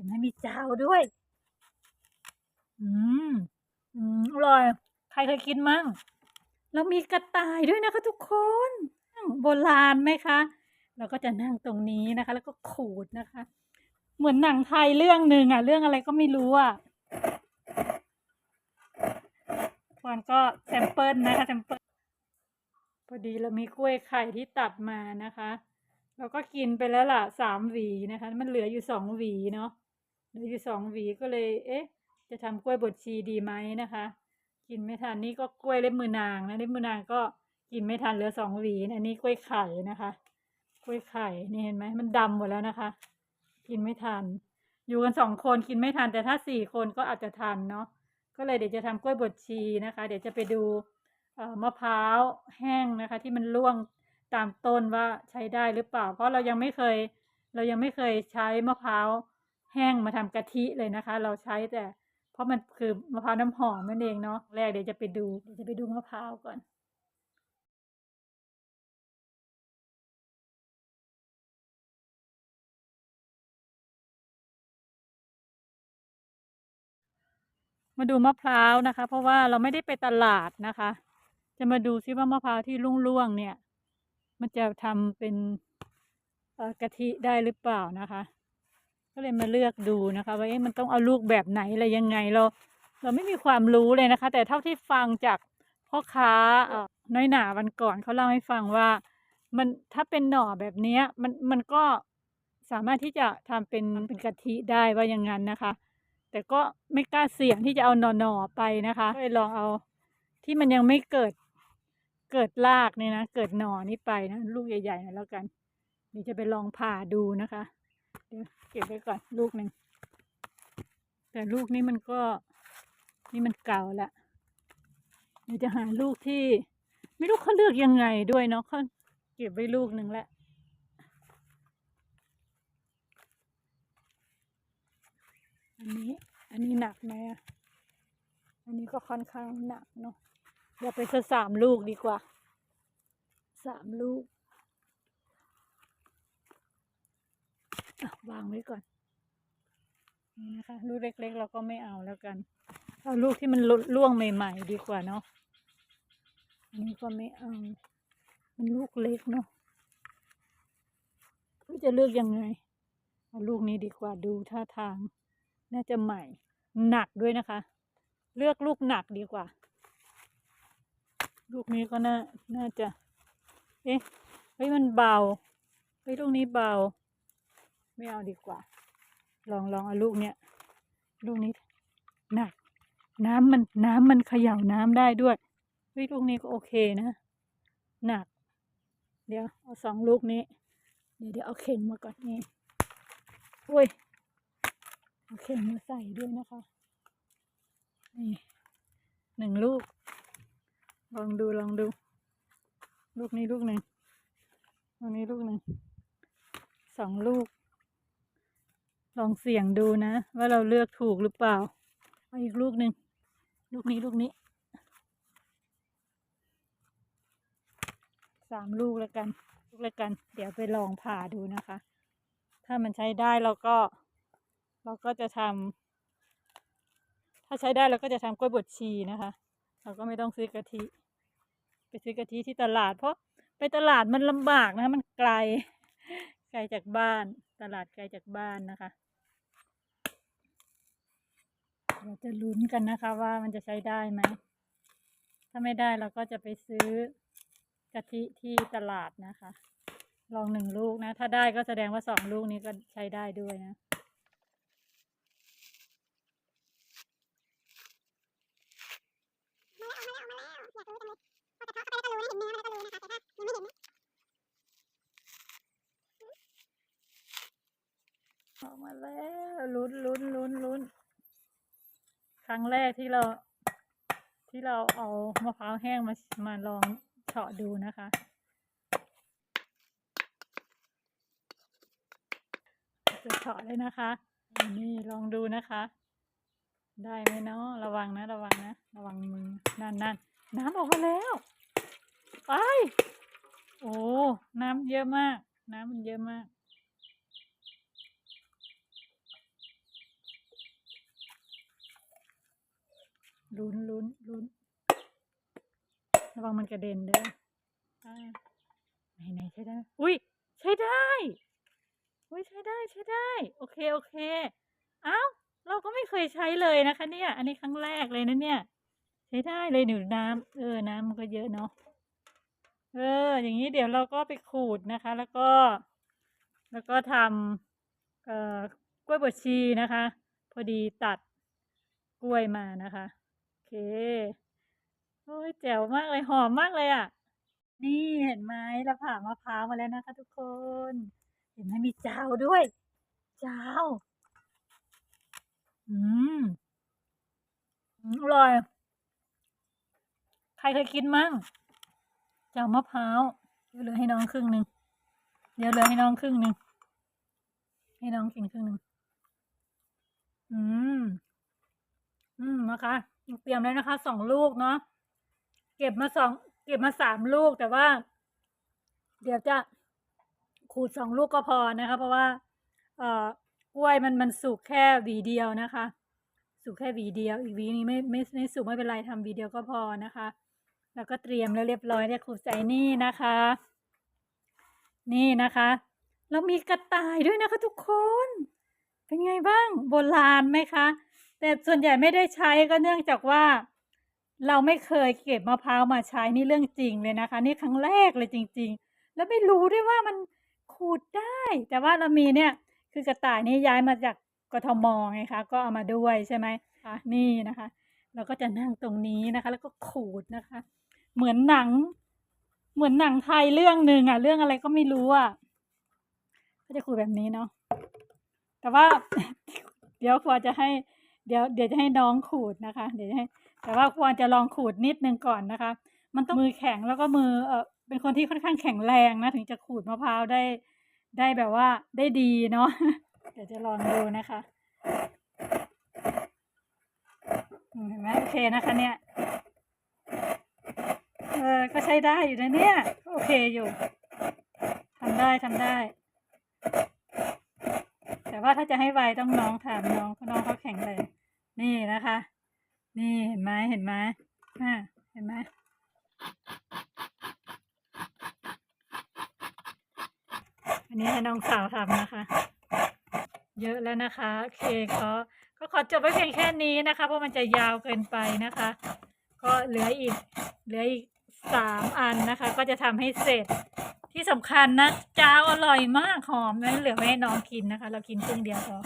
ห็นไหมมีเจ้าด้วย อืม อืม อร่อย ใครเคยกินมั่ง แล้วมีกระต่ายด้วยนะคะทุกคน โบราณไหมคะ เราก็จะนั่งตรงนี้นะคะ แล้วก็ขูดนะคะ เหมือนหนังไทยเรื่องหนึ่งอะเรื่องอะไรก็ไม่รู้อะควรก็แซมเปิลนะคะแซมเปิลพอดีเรามีกล้วยไข่ที่ตัดมานะคะ เราก็กินไปแล้วล่ะสามหวีนะคะ มันเหลืออยู่สองหวีเนาะ เหลืออยู่สองหวีก็เลย เอ๊ะ จะทำกล้วยบดชีดีไหมนะคะ กินไม่ทันนี่ก็กล้วยเล็บมือนางนะเล็บมือนางก็กินไม่ทันเหลือสองหวีนะอันนี้กล้วยไข่นะคะ กล้วยไข่นี่เห็นไหมมันดำหมดแล้วนะคะ กินไม่ทัน อยู่กันสองคนกินไม่ทันแต่ถ้าสี่คนก็อาจจะทันเนาะก็เลยเดี๋ยวจะทำกล้วยบดชีนะคะ เดี๋ยวจะไปดูมะพร้าวแห้งนะคะ ที่มันร่วงตามต้นว่าใช้ได้หรือเปล่า เพราะเรายังไม่เคย เรายังไม่เคยใช้มะพร้าว แห้งมาทำกะทิเลยนะคะ เราใช้แต่ เพราะมันคือมะพร้าวน้ำหอมนั่นเองเนาะแรกเดี๋ยวจะไปดูเดี๋ยวจะไปดูมะพร้าวก่อนมาดูมะพร้าวนะคะ เพราะว่าเราไม่ได้ไปตลาดนะคะ จะมาดูซิว่ามะพร้าวที่ร่วงๆเนี่ย มันจะทำเป็นกะทิได้หรือเปล่านะคะ ก็เลยมาเลือกดูนะคะว่าเอ๊ะมันต้องเอาลูกแบบไหนอะไรยังไงเราเราไม่มีความรู้เลยนะคะ แต่เท่าที่ฟังจากพ่อค้าน้อยหนาวันก่อนเขาเล่าให้ฟังว่า มันถ้าเป็นหน่อแบบเนี้ยมันมันก็สามารถที่จะทำเป็นเป็นกะทิได้ว่าอย่างนั้นนะคะ แต่ก็ไม่กล้าเสี่ยงที่จะเอาหน่อๆไปนะคะก็เลยลองเอาที่มันยังไม่เกิดเกิดรากเนี่ยนะเกิดหน่อนี้ไปนะลูกใหญ่ๆนะแล้วกันเดี๋ยวจะไปลองผ่าดูนะคะ เดี๋ยวเก็บไว้ก่อนลูกหนึ่ง แต่ลูกนี้มันก็นี่มันเก่าละเดี๋ยวจะหาลูกที่ ไม่รู้เขาเลือกยังไงด้วยเนาะเขาเก็บไว้ลูกหนึ่งล้วอันนี้อันนี้หนักไหมอะ อันนี้ก็ค่อนข้างหนักเนาะเดี๋ยวไปสักสามลูกดีกว่า สามลูกอะ วางไว้ก่อนนี่นะคะลูกเล็กๆเราก็ไม่เอาแล้วกัน เอาลูกที่มันร่วงใหม่ๆดีกว่าเนาะอันนี้ก็ไม่เอามันลูกเล็กเนาะไม่จะเลือกยังไงเอาลูกนี้ดีกว่าดูท่าทาง น่าจะใหม่ หนักด้วยนะคะ เลือกลูกหนักดีกว่า ลูกนี้ก็น่าน่าจะ เอ๊ะเฮ้ยมันเบาเฮ้ยลูกนี้เบา ไม่เอาดีกว่า ลองลองเอาลูกเนี้ยลูกนี้หนัก น้ำมันน้ำมันเขย่าน้ำได้ด้วยเฮ้ยลูกนี้ก็โอเคนะ หนัก เดี๋ยวเอาสองลูกนี้ เดี๋ยวเดี๋ยวเอาเข่งมาก่อนนี่โอ้ยเอาเข่งมาใส่ด้วยนะคะ นี่หนึ่งลูก ลองดูลองดู ลูกนี้ลูกหนึ่งลูกนี้ลูกหนึ่งสองลูก ลองเสี่ยงดูนะ ว่าเราเลือกถูกหรือเปล่าเอาอีกลูกหนึ่งลูกนี้ลูกนี้สามลูกแล้วกัน ลูกแล้วกัน เดี๋ยวไปลองผ่าดูนะคะ ถ้ามันใช้ได้เราก็ เราก็จะทำถ้าใช้ได้เราก็จะทำกล้วยบดชีนะคะ เราก็ไม่ต้องซื้อกะทิ ไปซื้อกะทิที่ตลาด เพราะไปตลาดมันลำบากนะ มันไกล ไกลจากบ้าน ตลาดไกลจากบ้านนะคะ เราจะลุ้นกันนะคะว่ามันจะใช้ได้ไหม ถ้าไม่ได้เราก็จะไปซื้อกะทิที่ตลาดนะคะ ลองหนึ่งลูกนะ ถ้าได้ก็แสดงว่าสองลูกนี้ก็ใช้ได้ด้วยนะ ออกมาแล้วลุ้นลุ้นลุ้นลุ้น ครั้งแรกที่เราที่เราเอามะพร้าวแห้งมามาลองเฉาะดูนะคะ จะเฉาะเลยนะคะ นี่ลองดูนะคะ ได้ไหมเนาะระวังนะ ระวังนะ ระวังมือนั่นนั่นน้ำออกมาแล้วไปโอ้ น้ำเยอะมาก น้ำมันเยอะมาก ลุ้นลุ้นลุ้นระวังมันกระเด็นเด้อไหนไหนใช้ได้ อุ้ยใช้ได้ อุ้ยใช้ได้ใช้ได้ โอเคโอเค เอ้าเราก็ไม่เคยใช้เลยนะคะ เนี่ย อันนี้ครั้งแรกเลยนะเนี่ย ใช้ได้เลยหนูน้ำเออ น้ำมันก็เยอะเนาะ เออ อย่างนี้เดี๋ยวเราก็ไปขูดนะคะ แล้วก็ แล้วก็ทำเอ่อกล้วยบวชชีนะคะ พอดีตัดกล้วยมานะคะ เคโอ้ยแจ๋วมากเลยหอมมากเลยอะ นี่เห็นไหมเราผ่ามะพร้าวมาแล้วนะคะ ทุกคน เห็นไหมมีเจ้าด้วย เจ้าอืมอืมอร่อย ใครเคยกินมั่งเจ้ามะพร้าวเดี๋ยวเหลือให้น้องครึ่งหนึ่งเดี๋ยวเหลือให้น้องครึ่งหนึ่งให้น้องกินครึ่งหนึ่งอืม นะคะ เตรียมแล้วนะคะสองลูกเนาะเก็บมาสองเก็บมาสามลูกแต่ว่า เดี๋ยวจะขูดสองลูกก็พอนะคะ เพราะว่า เอ่อกล้วยมันมันสุกแค่หวีเดียวนะคะ สุกแค่หวีเดียว อีกหวีนี้ไม่ไม่ไม่สุกไม่เป็นไรทำหวีเดียวก็พอนะคะ แล้วก็เตรียมแล้วเรียบร้อยเนี่ยขูดใส่นี่นะคะ นี่นะคะแล้วมีกระต่ายด้วยนะคะทุกคน เป็นไงบ้างโบราณไหมคะ แต่ส่วนใหญ่ไม่ได้ใช้ก็เนื่องจากว่าเราไม่เคยเก็บมะพร้าวมาใช้นี่เรื่องจริงเลยนะคะ นี่ครั้งแรกเลยจริง ๆ แล้วไม่รู้ด้วยว่ามันขูดได้ แต่ว่าเรามีเนี่ยคือกระต่ายนี่ย้ายมาจากกทมไงคะก็เอามาด้วยใช่ไหมคะนี่นะคะ เราก็จะนั่งตรงนี้นะคะ แล้วก็ขูดนะคะ เหมือนหนัง เหมือนหนังไทยเรื่องหนึ่งอะเรื่องอะไรก็ไม่รู้อะก็จะขูดแบบนี้เนาะแต่ว่าเดี๋ยวควรจะให้ เดี๋ยวเดี๋ยวจะให้น้องขูดนะคะ เดี๋ยวจะให้ แต่ว่าควรจะลองขูดนิดนึงก่อนนะคะ มันต้องมือแข็งแล้วก็มือเออเป็นคนที่ค่อนข้างแข็งแรงนะถึงจะขูดมะพร้าวได้ได้แบบว่าได้ดีเนาะเดี๋ยวจะลองดูนะคะเห็นไหมโอเคนะคะเนี่ยเออก็ใช้ได้อยู่นะเนี่ย โอเคอยู่ทำได้ทำได้ ว่าถ้าจะให้ไวต้องน้องถามน้องเพราะน้องเขาแข็งแรงนี่นะคะ นี่เห็นไหมเห็นไหมอ่าเห็นไหมอันนี้ให้น้องสาวทำนะคะ เยอะแล้วนะคะโอเคก็ก็ขอจบไว้เพียงแค่นี้นะคะ เพราะมันจะยาวเกินไปนะคะ ก็เหลืออีกเหลืออีกสามอันนะคะ ก็จะทำให้เสร็จ ที่สำคัญนะจ้าวอร่อยมากหอมนั้นเหลือไม่ให้น้องกินนะคะ เรากินครึ่งเดียวพอ